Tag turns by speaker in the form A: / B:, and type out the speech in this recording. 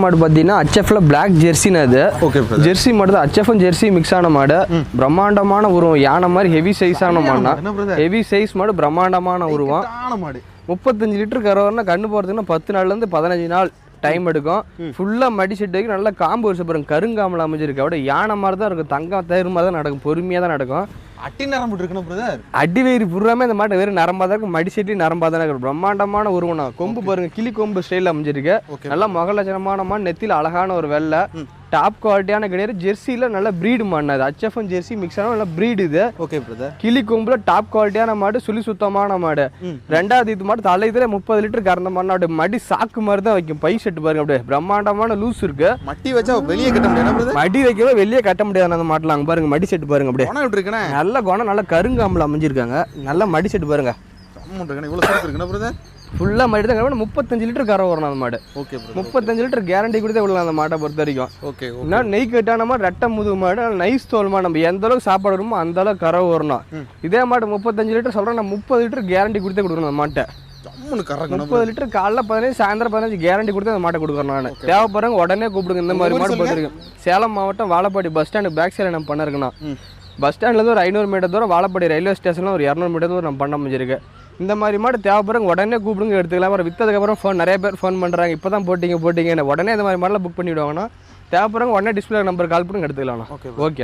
A: மாடு பார்த்தீங்கன்னா ஹச்எஃப்ல பிளாக் ஜெர்சின்னு அது.
B: ஓகே
A: ஜெர்சி மாடு தான். ஹச்எஃப்பும் ஜெர்சி மிக்ஸ் ஆன மாடு. பிரம்மாண்டமான உருவம். யானை மாதிரி ஹெவி சைஸான மாடுனா
B: என்ன பிரதர்
A: ஹெவி சைஸ் மாடு பிரம்மாண்டமான உருவம்.
B: ஆன
A: முப்பத்தஞ்சு லிட்டர் கறவர்னா கண்ணு போகிறதுன்னா பத்து நாள்லேருந்து பதினஞ்சு நாள் டைம் எடுக்கும். ஃபுல்லாக மடி செட் வரைக்கும் நல்லா காம்பு வருஷம் பாருங்க. கருங்காமல் அமைஞ்சிருக்கு. அப்படியே யானை மாதிரி தான் இருக்கும். தங்கம் தயிர் மாதிரி தான் நடக்கும். பொறுமையாக தான் நடக்கும்.
B: அட்டி நரம்பு இருக்கணும் பிரதர்
A: அடி வயிறு புறாமே இந்த மாட்டை வெறும் நரம்பா தான் இருக்கும் மடி செட்டி நரம்பா தான் இருக்கும் பிரம்மாண்டமான உருவம் தான். கொம்பு பாருங்க கிளி கொம்பு ஸ்டைல் அமைஞ்சிருக்கு. நல்லா மகளச்சனமான மான் நெத்தியில் அழகான ஒரு வெள்ளை. டாப் குவாலிட்டியான கிடையாது. ஜெர்சியில் நல்ல ப்ரீடு மாடு அது. ஹச்எஃப்எம் ஜெர்சி மிக்ஸ் ஆன நல்ல ப்ரீடு இது.
B: ஓகே பிரதர்
A: கிளி கொம்புல டாப் குவாலிட்டியான மாடு சுழி சுத்தமான மாடு. ரெண்டாவது இது மாடு தலை இதுல முப்பது லிட்டர் கறந்த மாடு. அப்படியே மடி சாக்கு மாதிரி தான் வைக்கும். பை செட்டு பாருங்க. அப்படியே பிரம்மாண்டமான லூஸ் இருக்கு.
B: மட்டி வச்சா வெளியே கட்ட முடியாது
A: மடி வைக்கவே வெளியே கட்ட முடியாது அந்த மாட்டில் அங்கே பாருங்க மடி செட்டு பாருங்க அப்படியே. நல்ல குணம் நல்ல கருங்காம்பில் அமைஞ்சிருக்காங்க. நல்ல மடி செட்டு பாருங்க.
B: அமௌண்ட் பிரதர்
A: ஃபுல்லாக மடி தான் முப்பத்தஞ்சு லிட்டர் கரை வரும் அந்த மாடு.
B: ஓகே
A: முப்பத்தஞ்சு லிட்டர் கேரண்டி கொடுத்தே விடலாம் அந்த மாட்டை பொறுத்த வரைக்கும்.
B: ஓகே
A: இன்னும் நெய் கட்டான மாதிரி ரெட்டை முதுகு மாடு நைஸ் தோல் மாடு நம்ம எந்த அளவுக்கு சாப்பாடு வருமோ அந்த அளவுக்கு கரை வரணும். இதே மாடு முப்பத்தஞ்சு லிட்டர் சொல்கிறேன் நான் முப்பது லிட்டர் கேரண்டி கொடுத்தே கொடுக்கணும் அந்த மாட்டை. முப்பது லிட்டர் காலைல பதினஞ்சு சாயந்தரம் பதினஞ்சு கேரண்டி கொடுத்து அந்த மாட்டை கொடுக்குறேன் நான். தேவைப்படுறவங்க உடனே கூப்பிடுங்க. இந்த மாதிரி மாடு பார்த்துருக்கேன் சேலம் மாவட்டம் வாழப்பாடி பஸ் ஸ்டாண்டு பேக் சைடில் நம்ம பண்ணிருக்கணும்
B: ம்.
A: பஸ் ஸ்டாண்ட்லேருந்து ஒரு ஐநூறு மீட்டர் தூரம் வாழப்பாடி ரயில்வே ஸ்டேஷனில் ஒரு இரநூறு மீட்டர் தூரம் நம்ம பண்ண முடிஞ்சிருக்கு. இந்த மாதிரி மாடு தேவைப்படுறவங்க உடனே கூப்பிடுங்க எடுத்துக்கலாம். அப்புறம் விற்றதுக்கப்புறம் ஃபோன் நிறைய பேர் ஃபோன் பண்ணுறாங்க இப்போ தான் போட்டிங்க போட்டிங்கன்னு. உடனே இந்த மாதிரி மாடலாம் புக் பண்ணிவிடுவாங்கன்னா தேவைப்படுறவங்க உடனே டிஸ்பிளே நம்பர் கால் பண்ணுங்க எடுத்துக்கலாம்
B: ஓகே
A: ஓகே